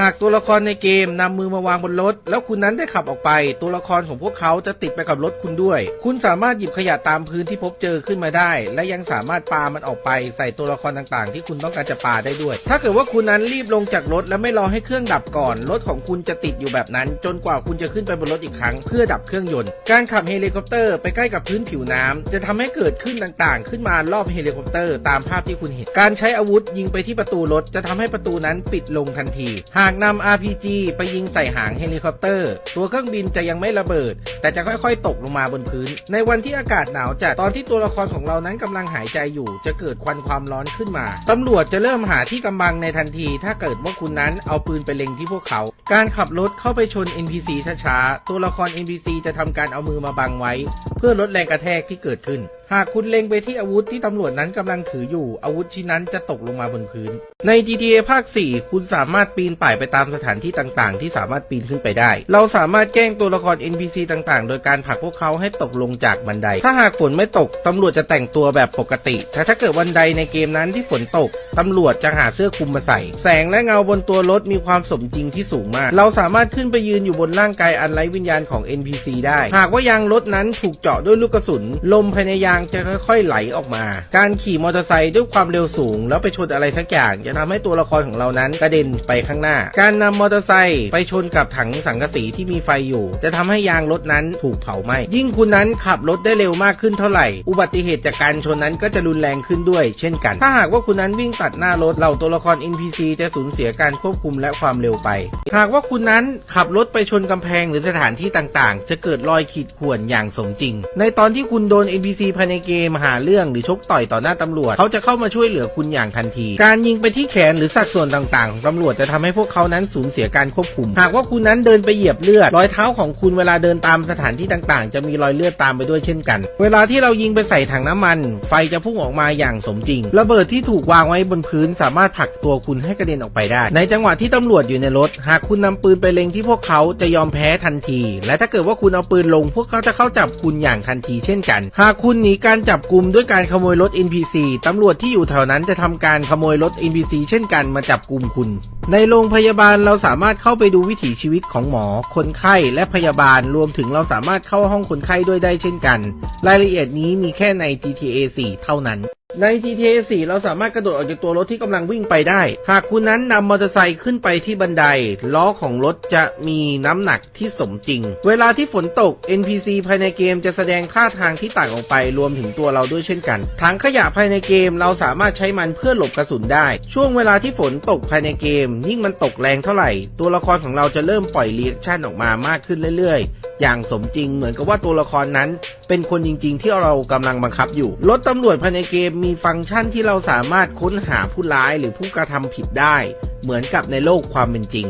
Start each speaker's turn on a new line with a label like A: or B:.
A: หากตัวละครในเกมนำมือมาวางบนรถ แล้วคุณนั้นได้ขับออกไป ตัวละครของพวกเขาจะติดไปกับรถคุณด้วย คุณสามารถหยิบขยะตามพื้นที่พบเจอขึ้นมาได้ และยังสามารถปามันออกไปใส่ตัวละครต่างๆ ที่คุณต้องการจะปาได้ด้วย ถ้าเกิดว่าคุณนั้นรีบลงจากรถ และไม่รอให้เครื่องดับก่อนรถของคุณจะติดอยู่แบบนั้น จนกว่าคุณจะขึ้นไปบนรถอีกครั้ง เพื่อดับเครื่องยนต์การขับเฮลิคอปเตอร์ไปใกล้กับพื้นผิวน้ำจะทำให้เกิดขึ้นต่างๆ ขึ้นมารอบเฮลิคอปเตอร์ตามภาพที่คุณเห็นการใช้อาวุธยิงไปที่ประตูรถจะทำให้ประตูนั้นปิดลงทันทีหากนำ RPG ไปยิงใส่หางเฮลิคอปเตอร์ ตัวเครื่องบินจะยังไม่ระเบิด แต่จะค่อยๆ ตกลงมาบนพื้น ในวันที่อากาศหนาวจัดตอนที่ตัวละครของเรานั้นกำลังหายใจอยู่ จะเกิดควันความร้อนขึ้นมาตำรวจจะเริ่มหาที่กำบังในทันที ถ้าเกิดว่าคุณนั้นเอาปืนไปเล็งที่พวกเขา การขับรถเข้าไปชน NPC ช้าๆตัวละคร NPC จะทำการเอามือมาบังไว้ เพื่อลดแรงกระแทกที่เกิดขึ้น หากคุณเล็งไปที่อาวุธที่ตำรวจนั้นกำลังถืออยู่ อาวุธชิ้นนั้นจะตกลงมาบนพื้น ใน GTA ภาค 4 คุณสามารถปีนป่ายไปตามสถานที่ต่างๆ ที่สามารถปีนขึ้นไปได้ เราสามารถแกล้งตัวละคร NPC ต่างๆ โดยการผลักพวกเขาให้ตกลงจากบันได ถ้าหากฝนไม่ตก ตำรวจจะแต่งตัวแบบปกติ แต่ถ้าเกิดวันใดในเกมนั้นที่ฝนตก ตำรวจจะหาเสื้อคลุมมาใส่ แสงและเงาบนตัวรถมีความสมจริงที่สูงมาก เราสามารถขึ้นไปยืนอยู่บนร่างกายอันไร้วิญญาณของ NPC ได้ หากว่ายางรถนั้นถูกเจาะด้วยลูกกระสุน ลมภายในยางจะค่อยๆไหลออกมา การขี่มอเตอร์ไซค์ด้วยความเร็วสูง แล้วไปชนอะไรสักอย่างจะทำให้ตัวละครของเรานั้นกระเด็นไปข้างหน้า การนำมอเตอร์ไซค์ไปชนกับถังสังกะสีที่มีไฟอยู่ จะทำให้ยางรถนั้นถูกเผาไหม้ยิ่งคุณนั้นขับรถได้เร็วมากขึ้นเท่าไหร่ อุบัติเหตุจากการชนนั้นก็จะรุนแรงขึ้นด้วย เช่นกัน ถ้าหากว่าคุณนั้นวิ่งตัดหน้ารถเหล่าตัวละคร NPC จะสูญเสียการควบคุมและความเร็วไป หากว่าคุณนั้นขับรถไปชนกำแพงหรือสถานที่ต่างๆ จะเกิดรอยขีดข่วนอย่างสมจริง ในตอนที่คุณโดน NPC ภายในเกมหาเรื่องหรือชกต่อยต่อหน้าตำรวจ เขาจะเข้ามาช่วยเหลือคุณอย่างทันที การยิงไปที่แขนหรือสัดส่วนต่างๆของตำรวจจะทำให้พวกเขานั้นสูญเสียการควบคุม หากว่าคุณนั้นเดินไปเหยียบเลือด รอยเท้าของคุณเวลาเดินตามสถานที่ต่างๆ จะมีรอยเลือดตามไปด้วยเช่นกัน เวลาที่เรายิงไปใส่ถังน้ำมัน ไฟจะพุ่งออกมาอย่างสมจริง ระเบิดที่ถูกวางไว้บนพื้นสามารถผลักตัวคุณให้กระเด็นออกไปได้ ในจังหวะที่ตำรวจอยู่ในรถ หากคุณนำปืนไปเล็งที่พวกเขาจะยอมแพ้ทันที และถ้าเกิดว่าคุณเอาปืนลง พวกเขาจะเข้าจับคุณอย่างทันทีเช่นกัน หากคุณหนีีการจับกลุ่มด้วยการขโมยรถ NPC ตำรวจที่อยู่แถวนั้นจะทำการขโมยรถ NPC เช่นกันมาจับกลุ่มคุณ ในโรงพยาบาลเราสามารถเข้าไปดูวิถีชีวิตของหมอ คนไข้และพยาบาลรวมถึงเราสามารถเข้าห้องคนไข้ด้วยได้เช่นกัน รายละเอียดนี้มีแค่ใน GTA 4 เท่านั้น ใน GTA 4 เราสามารถกระโดดออกจากตัวรถที่กำลังวิ่งไปได้ หากคุณนั้นนำมอเตอร์ไซค์ขึ้นไปที่บันได ล้อของรถจะมีน้ำหนักที่สมจริง เวลาที่ฝนตก NPC ภายในเกมจะแสดงท่าทางที่ต่างออกไปรวมถึงตัวเราด้วยเช่นกัน ถังขยะภายในเกมเราสามารถใช้มันเพื่อหลบกระสุนได้ ช่วงเวลาที่ฝนตกภายในเกม ยิ่งมันตกแรงเท่าไหร่ ตัวละครของเราจะเริ่มปล่อยเรีแอคชั่นออกมามากขึ้นเรื่อยๆ อย่างสมจริง เหมือนกับว่าตัวละครนั้น เป็นคนจริง ๆ ที่เรากำลังบังคับอยู่รถตำรวจภายในเกมมีฟังก์ชันที่เราสามารถค้นหาผู้ร้ายหรือผู้กระทำผิดได้ เหมือนกับในโลกความเป็นจริง